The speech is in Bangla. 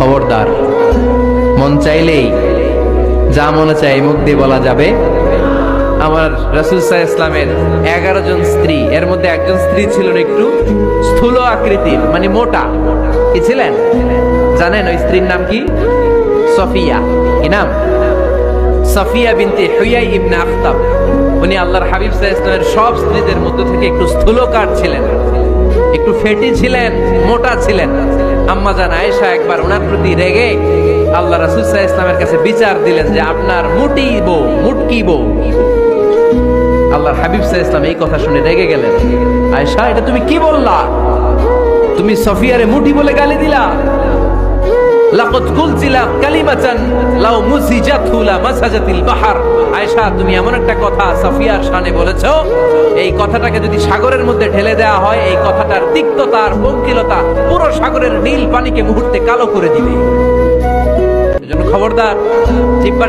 খবরদার। মন চাইলেই যা মনে চাই মুখ দিয়ে বলা যাবে। আমার রাসুলসাহ ইসলামের এগারো জন স্ত্রী, এর মধ্যে একজন স্ত্রী ছিলেন একটু স্থূল আকৃতির মানে মোটা। কি ছিলেন? জানেন ওই স্ত্রীর নাম কি? সফিয়া। কি নাম? সাফিয়া বিনতে হুয়াই ইবনে আখতাব। উনি আল্লাহর হাবিব সাহ ইসলামের সব স্ত্রীদের মধ্য থেকে একটু স্থূলকার ছিলেন। একটু ফেটি ছিলেন, মোটা ছিলেন। আম্মা জান আয়েশা একবার ওনার প্রতি রেগে আল্লাহ রাসুল সাহ ইসলামের কাছে বিচার দিলেন যে আপনার মুটি বউ, মুটকি বউ। আল্লাহর হাবিব সাহ ইসলাম এই কথা শুনে রেগে গেলেন। আয়েশা, এটা তুমি কি বললা? তুমি সফিয়ারে মুটি বলে গালি দিলা? লাকত কুলজিলা কালিমাতান লাউ মাসাজাতিল বাহার। আয়েশা, তুমি এমন একটা কথা সাফিয়ার শানে বলেছ। এই কথাটাকে যদি সাগরের মধ্যে ঢেলে দেওয়া হয়, এই কথাটার তিক্ততা আর বঙ্কিলতা পুরো সাগরের নীল পানিকে মুহূর্তে কালো করে দিবে। খবরদার, জিব্বা